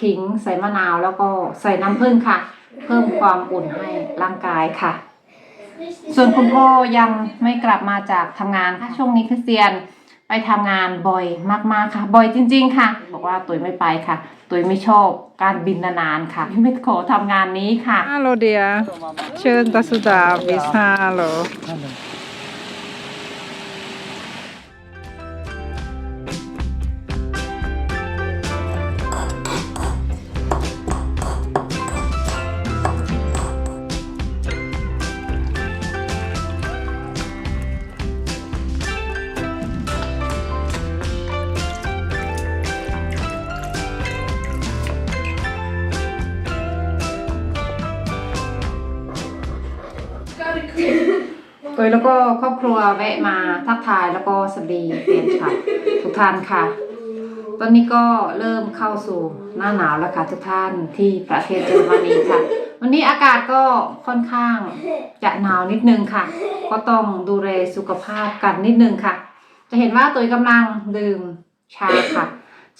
ขิงใส่มะนาวแล้วก็ใส่น้ำผึ้งค่ะ เพิ่มความอุ่นให้ร่างกายค่ะ ส่วนคุณพ่อยังไม่กลับมาจากทำงานค่ะช่วงนี้คริสเตียนไปทำงานบ่อยมากๆค่ะ บ่อยจริง ๆ ค่ะ บอกว่าตุยไม่ไปค่ะ ตุยไม่ชอบการบินนานๆค่ะไม่ขอทำงานนี้ค่ะ Hallå dia. Schön, dass du da bist. Hallo. โดยแล้วก็ครอบครัวแวะมาทักทายแล้วก็สวัสดีเรียนค่ะทุกท่านค่ะ ตอนนี้ก็เริ่มเข้าสู่หน้าหนาวแล้วค่ะทุกท่านที่ประเทศเยอรมนีค่ะ วันนี้อากาศก็ค่อนข้างจะหนาวนิดนึงค่ะ ก็ต้องดูแลสุขภาพกันนิดนึงค่ะ จะเห็นว่าตัวกำลังดื่มชาค่ะ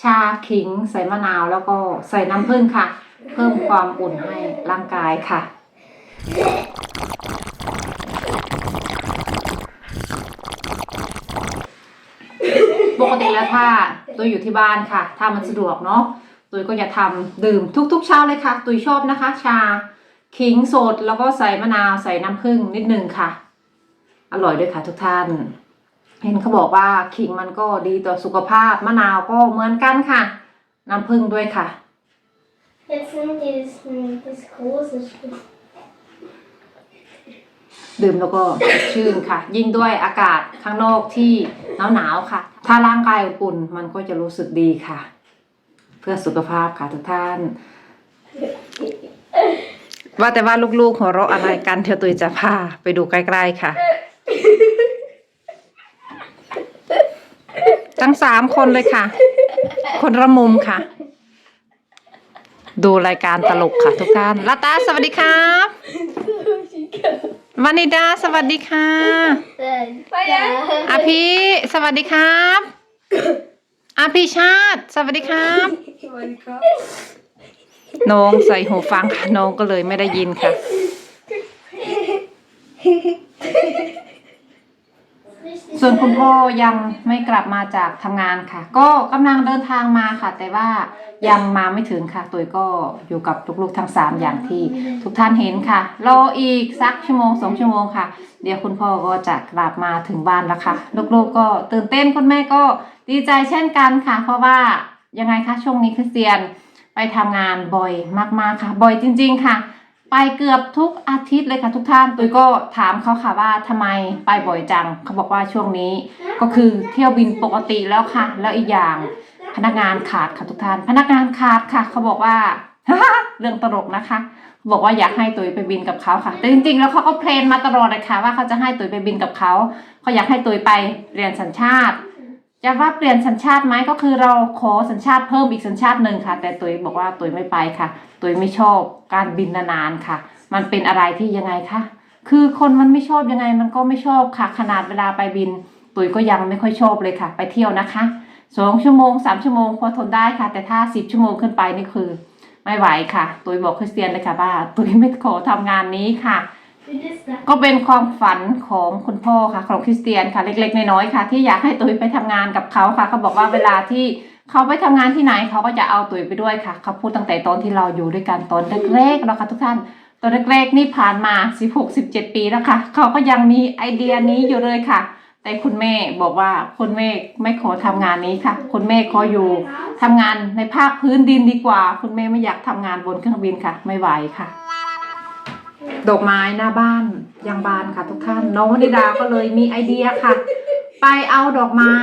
ชาขิงใส่มะนาวแล้วก็ใส่น้ำผึ้งค่ะ เพิ่มความอุ่นให้ร่างกายค่ะ ปกติแล้วถ้าตัวอยู่ที่บ้านค่ะ ถ้ามันสะดวกเนาะตุยก็จะทำดื่มทุกๆเช้าเลยค่ะตุยชอบนะคะ ชาขิงสดแล้วก็ใส่มะนาวใส่น้ำผึ้งนิดนึงค่ะ อร่อยด้วยค่ะทุกท่าน เห็นเขาบอกว่าขิงมันก็ดีต่อสุขภาพมะนาวก็เหมือนกันค่ะ น้ำผึ้งด้วยค่ะ Jetzt nimm dir das, das große Stück. ดื่มแล้วก็ชื่นค่ะ ยิ่งด้วยอากาศข้างนอกที่หนาวๆค่ะ ถ้าร่างกายอุ่นมันก็จะรู้สึกดีค่ะ เพื่อสุขภาพค่ะทุกท่าน ว่าแต่ว่าลูกๆหัวเราะอะไรกันเธอตุยจะพาไปดูใกล้ๆค่ะ ทั้งสามคนเลยค่ะ คนละมุมค่ะ ดูรายการตลกค่ะทุกท่านลาตาสวัสดีครับ วานิดาสวัสดีค่ะอาพีสวัสดีครับอาพีชาติสวัสดีครับน้องใส่หูฟังค่ะน้องก็เลยไม่ได้ยินค่ะ ส่วนคุณพ่อยังไม่กลับมาจากทำงานค่ะ ก็กำลังเดินทางมาค่ะ แต่ว่ายังมาไม่ถึงค่ะตุยก็อยู่กับลูกๆทั้งสามอย่างที่ทุกท่านเห็นค่ะ รออีกสักชั่วโมงสองชั่วโมงค่ะ เดี๋ยวคุณพ่อก็จะกลับมาถึงบ้านแล้วค่ะ ลูกๆก็ตื่นเต้นคุณแม่ก็ดีใจเช่นกันค่ะ เพราะว่ายังไงคะช่วงนี้คริสเตียนไปทำงานบ่อยมากๆค่ะ บ่อยจริง ๆ ค่ะ ไปเกือบทุกอาทิตย์เลยค่ะทุกท่านตุยก็ถามเขาค่ะว่าทำไมไปบ่อยจังเขาบอกว่าช่วงนี้ ก็คือเที่ยวบินปกติแล้วค่ะ แล้วอีกอย่างพนักงานขาดค่ะทุกท่าน พนักงานขาดค่ะ เขาบอกว่าเรื่องตลกนะคะบอกว่าอยากให้ตุยไปบินกับเขาค่ะ แต่จริงๆ แล้วเขาก็เพลนมาตลอดเลยค่ะว่าเขาจะให้ตุยไปบินกับเขาเขาอยากให้ตุยไปเรียนสัญชาติ จะว่าเปลี่ยนสัญชาติไหมก็คือเราขอสัญชาติเพิ่มอีกสัญชาติหนึ่งค่ะ แต่ตุยบอกว่าตุยไม่ไปค่ะตุยไม่ชอบการบินนานๆค่ะ มันเป็นอะไรที่ยังไงคะคือคนมันไม่ชอบยังไงมันก็ไม่ชอบค่ะ ขนาดเวลาไปบิน ตุยก็ยังไม่ค่อยชอบเลยค่ะ ไปเที่ยวนะคะสองชั่วโมงสามชั่วโมงพอทนได้ค่ะ แต่ถ้าสิบชั่วโมงขึ้นไปนี่คือ ไม่ไหวค่ะ ตุยบอกคริสเตียนเลยค่ะว่าตุยไม่ขอทำงานนี้ค่ะ ก็เป็นความฝันของคุณพ่อค่ะของคริสเตียนค่ะเล็ก ๆ น้อยๆค่ะ ที่อยากให้ตุ๋ยไปทำงานกับเขาค่ะเขาบอกว่าเวลาที่เขาไปทำงานที่ไหนเขาก็จะเอาตุ๋ยไปด้วยค่ะเขาพูดตั้งแต่ตอนที่เราอยู่ด้วยกันตอนแรกๆแล้วค่ะทุกท่านตอนแรกๆนี่ผ่านมา 16 17 ปีแล้วค่ะ เขาก็ยังมีไอเดียนี้อยู่เลยค่ะ แต่คุณแม่บอกว่าคุณแม่ไม่ขอทำงานนี้ค่ะ คุณแม่ขออยู่ทำงานในภาคพื้นดินดีกว่า คุณแม่ไม่อยากทำงานบนเครื่องบินค่ะ ไม่ไหวค่ะ ดอกไม้หน้าบ้านยังบานค่ะทุกท่าน น้องวนิดาก็เลยมีไอเดียค่ะ ไปเอาดอกไม้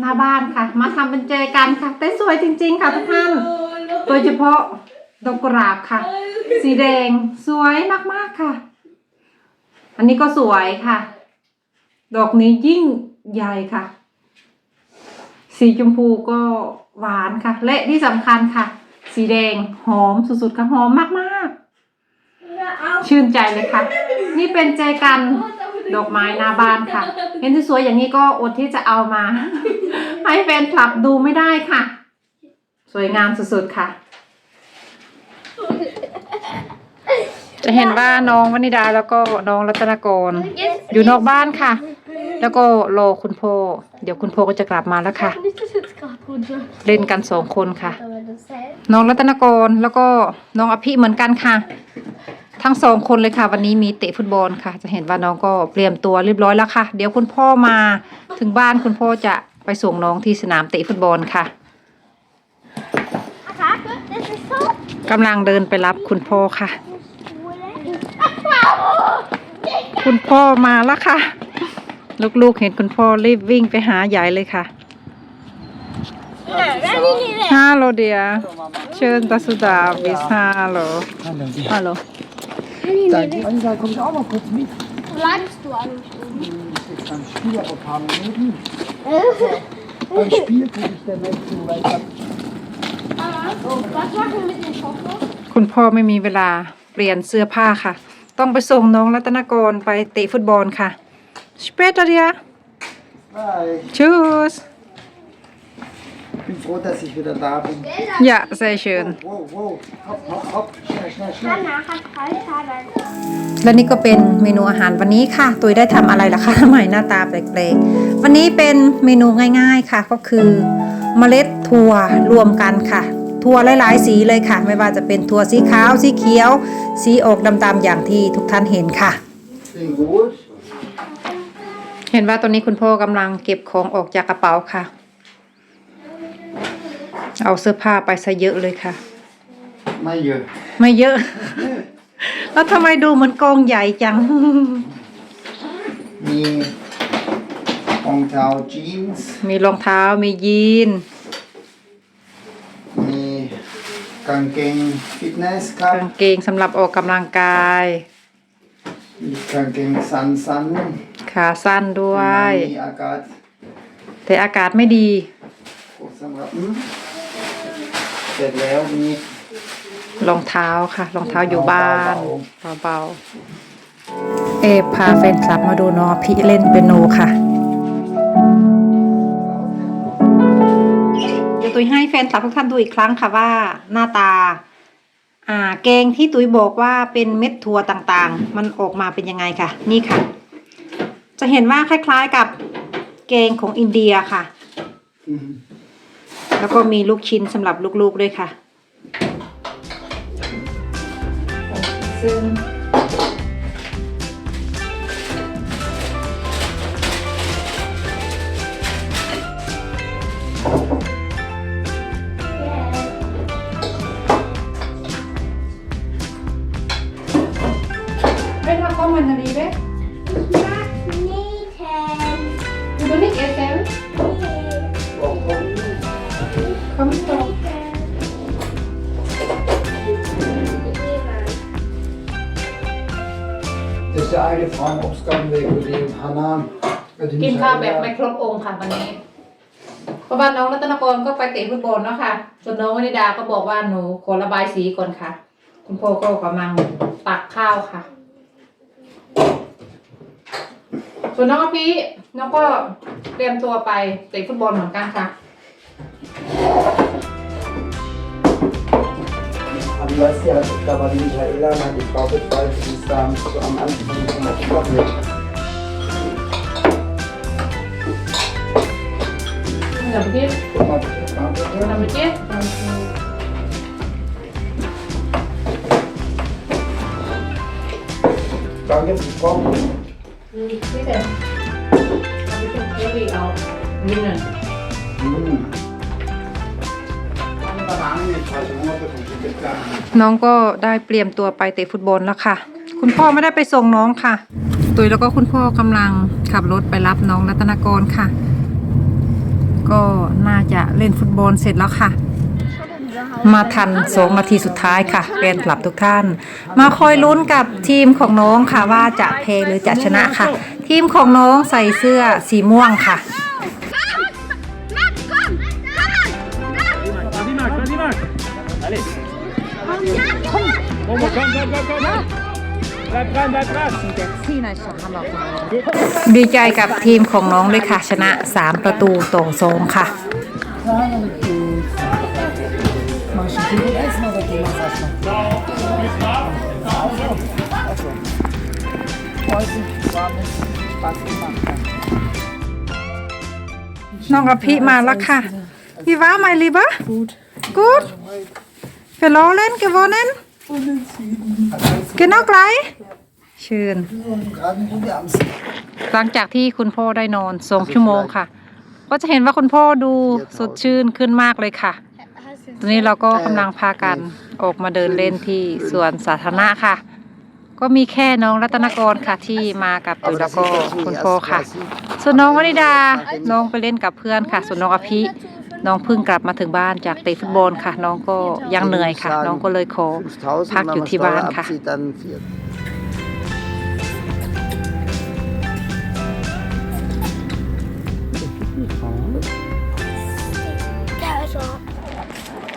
หน้าบ้านค่ะ มาทำเป็นเจกันค่ะแต่สวยจริง ๆ ค่ะทุกท่าน โดยเฉพาะดอกกุหลาบค่ะ สีแดงสวยมากๆค่ะ อันนี้ก็สวยค่ะ ดอกนี้ยิ่งใหญ่ค่ะ สีชมพูก็หวานค่ะ และที่สำคัญค่ะ สีแดงหอมสุดๆค่ะหอมมากๆ ชื่นใจเลยค่ะ นี่เป็นใจกันดอกไม้หน้าบ้านค่ะ เห็นสวยๆอย่างนี้ก็อดที่จะเอามา ให้แฟนคลับดูไม่ได้ค่ะ สวยงามสุดๆค่ะ จะเห็นว่าน้องวนิดาแล้วก็น้องรัตนกร อยู่นอกบ้านค่ะ แล้วก็รอคุณพ่อเดี๋ยวคุณพ่อก็จะกลับมาแล้วค่ะ Nicht, dass jetzt gerade runter. เล่นกันสองคนค่ะ Aber das hält. น้องรัตนกรแล้วก็น้องอภิเหมือนกันค่ะ ทั้งสองคนเลยค่ะ วันนี้มีเตะฟุตบอลค่ะ จะเห็นว่าน้องก็เตรียมตัวเรียบร้อยแล้วค่ะ เดี๋ยวคุณพ่อมาถึงบ้านคุณพ่อจะไปส่งน้องที่สนามเตะฟุตบอลค่ะ Rate, das ist so. กำลังเดินไปรับคุณพ่อค่ะ คุณพ่อมาแล้วค่ะ ลูกๆเห็นคุณพ่อรีบวิ่งไปหาใหญ่เลยค่ะฮัลโหลเดียเชิญตาสุดาวิสฮัลโหลฮัลโหล Dein Anwalt kommt auch mal kurz mit. Bleibst du eigentlich oben? Jetzt beim Spiel aber ein paar Minuten. Beim Spiel kriege ich dann nicht zu, weil ich hab Was machen wir mit den Schokolade? คุณพ่อไม่มีเวลาเปลี่ยนเสื้อผ้าค่ะ ต้องไปส่งน้องรัตนกรไปเตะฟุตบอลค่ะสเปตเดีย Bye. ชูส Ich bin froh, dass ich wieder da bin. อย่าเซเชิญ Wow, wow. Hopp, hopp, hopp. Schnell, schnell, schnell. Danach hat falsch aber และนี่ก็เป็นเมนูอาหารวันนี้ค่ะ ตุยได้ทำอะไรล่ะคะใหม่หน้าตาแปลกๆ วันนี้เป็นเมนูง่ายๆค่ะ ก็คือเมล็ดถั่วรวมกันค่ะ ถั่วหลายๆ สีเลยค่ะ ไม่ว่าจะเป็นถั่วสีขาว สีเขียว สีออกดำๆอย่างที่ทุกท่านเห็นค่ะ Klingt gut. เห็นว่าตอนนี้คุณพ่อกำลังเก็บของออกจากกระเป๋าค่ะ เอาเสื้อผ้าไปซะเยอะเลยค่ะ Mal hier. ไม่เยอะ แล้วทำไมดูเหมือนกองใหญ่จัง มีรองเท้าจีนส์มีรองเท้ามียีน มีกางเกงฟิตเนสครับ กางเกงสำหรับออกกำลังกาย มีกางเกงสั้นขาสั้นด้ๆวยมีอากาศแต่อากาศไม่ดี สำหรับอืมเส ร็จแล้วมีรองเท้าค่ะรองเท้าอยู่บ้านเบาๆเอพาแฟนคลับมาดูน้องพี่เล่นเปียโนค่ะเดี๋ยวตุ้ยให้แฟนคลับทุกท่านดูอีกครั้งค่ะว่า หน้าตา อ่าแกงที่ตุ้ยบอกว่าเป็นเม็ดถั่วต่างๆ มันออกมาเป็นยังไงค่ะ นี่ค่ะ จะเห็นว่าคล้ายๆกับแกงของอินเดียค่ะ อืม แล้วก็มีลูกชิ้นสำหรับลูกๆด้วยค่ะ ซึ่งเว้นมาข้อมันดีเว้ย Nieten. ดูตัวนี้เอสเ Das ist der eine Frauenobstgartenweg, Kollege Hanan. กินข้าวแบบไม่ครบองค์ค่ะวันนี้เพราะว่าน้องรัตนกรก็ไปเตะฟุตบอลเนาะค่ะ ส่วนน้องวนิดาก็บอกว่าหนูขอระบายสีก่อนค่ะ คุณพ่อก็กำลังตักข้าวค่ะ ส่วนน้องอภีน้องก็เตรียมตัวไปเตะฟุตบอลเหมือนกันค่ะ Am weißt ja, da war die Michaela, meine Frau betreut, die ist da so am Anfang vom Obstgartenweg. เดี๋ยวพี่ Guck mal, bitte, mal เดี๋ยว bitte. พี่ Danke, Frau. น้องก็ได้เตรียมตัวไปเตะฟุตบอลแล้วค่ะ คุณพ่อไม่ได้ไปส่งน้องค่ะ ตุยแล้วก็คุณพ่อกำลังขับรถไปรับน้องรัตนกรค่ะ ก็น่าจะเล่นฟุตบอลเสร็จแล้วค่ะ มาทันสองนาทีสุดท้ายค่ะแฟนคลับทุกท่าน มาคอยลุ้นกับทีมของน้องค่ะว่าจะแพ้หรือจะชนะค่ะ ทีมของน้องใส่เสื้อสีม่วงค่ะ Komm, komm, komm, komm, komm. Bleib dran, ดีใจกับทีมของน้องด้วยค่ะ ชนะ 3 ประตูต่อสองค่ะ น้องกับพี่มาแล้วค่ะพี่ว้าไมลีบะกูด Gut. Verloren, gewonnen? Genau gleich? Schön. Gerade wo wir am หลังจากที่คุณพ่อได้นอนสองชั่วโมงค่ะ ก็จะเห็นว่าคุณพ่อดูสดชื่นขึ้นมากเลยค่ะ ตอนนี้เราก็กำลังพากันออกมาเดินเล่นที่สวนสาธารณะค่ะ ก็มีแค่น้องรัตนกรค่ะที่มากับตุยแล้วก็คุณพ่อค่ะ ส่วนน้องวนิดาน้องไปเล่นกับเพื่อนค่ะ ส่วนน้องอภิ น้องเพิ่งกลับมาถึงบ้านจากเตะฟุตบอลค่ะ น้องก็ยังเหนื่อยค่ะ น้องก็เลยขอ 5000, Pack wenn die man Tibahn, Steuer Ka. abzieht, dann vier.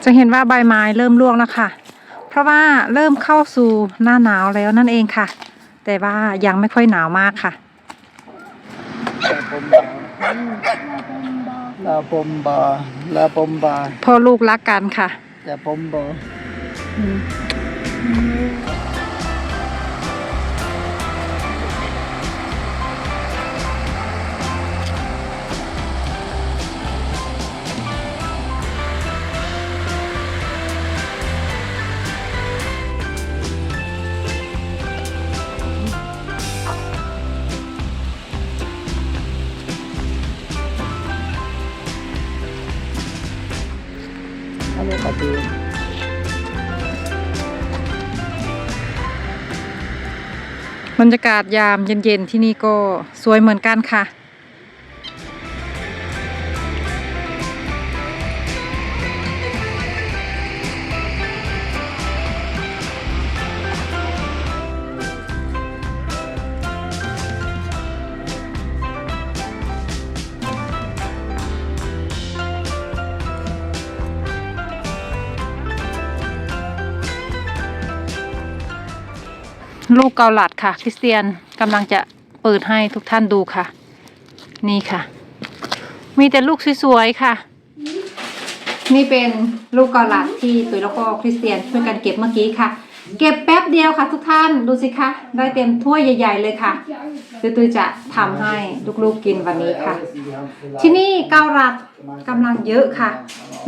จะเห็นว่าใบไม้เริ่มร่วงแล้วค่ะ เพราะว่าเริ่มเข้าสู่หน้าหนาวแล้วนั่นเองค่ะ แต่ว่ายังไม่ค่อยหนาวมากค่ะ La bomba, la bomba, พ่อลูกรักกันค่ะ der Bomber. อั นนี้ก็ดีบรรยากาศยามเย็นๆที่นี่ก็สวยเหมือนกันค่ะ ลูกเกาลัดค่ะ คริสเตียนกำลังจะเปิดให้ทุกท่านดูค่ะ นี่ค่ะ มีแต่ลูกสวยๆค่ะ นี่เป็นลูกเกาลัดที่ตุยแล้วก็คริสเตียนช่วยกันเก็บเมื่อกี้ค่ะ เก็บแป๊บเดียวค่ะ ทุกท่านดูสิคะได้เต็มถ้วยใหญ่ๆเลยค่ะคือตุยจะทำให้ลูกๆกินวันนี้ค่ะ ที่นี่เกาลัดกำลังเยอะค่ะ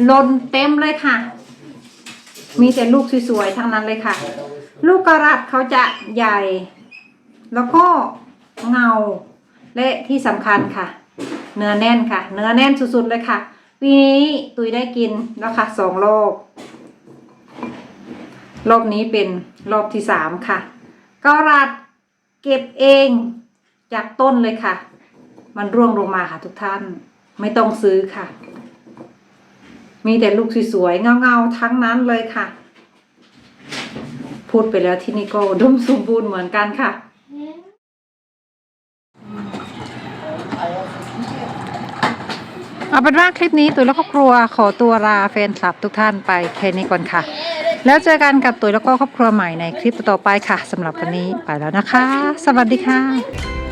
ลนเต็มเลยค่ะ มีแต่ลูกสวยๆทั้งนั้นเลยค่ะ ลูกกระรัดเขาจะใหญ่ แล้วก็เงาและที่สำคัญค่ะ เนื้อแน่นค่ะ เนื้อแน่นสุดๆเลยค่ะปีนี้ตุยได้กินแล้วค่ะสองรอบรอบนี้เป็นรอบที่สามค่ะกระรัดเก็บเองจากต้นเลยค่ะ มันร่วงลงมาค่ะทุกท่านไม่ต้องซื้อค่ะ มีแต่ลูกสวยๆเงาๆทั้งนั้นเลยค่ะ พูดไปแล้วที่นี่ก็อุดมสมบูรณ์เหมือนกันค่ะ เอาเป็นว่าคลิปนี้ตุ๋ยและครอบครัวขอตัวลาแฟนคลับทุกท่านไปแค่นี้ก่อนค่ะ แล้วเจอกันกับตุ๋ยแล้วก็ครอบครัวใหม่ในคลิปต่อไปค่ะสำหรับวันนี้ไปแล้วนะคะ สวัสดีค่ะ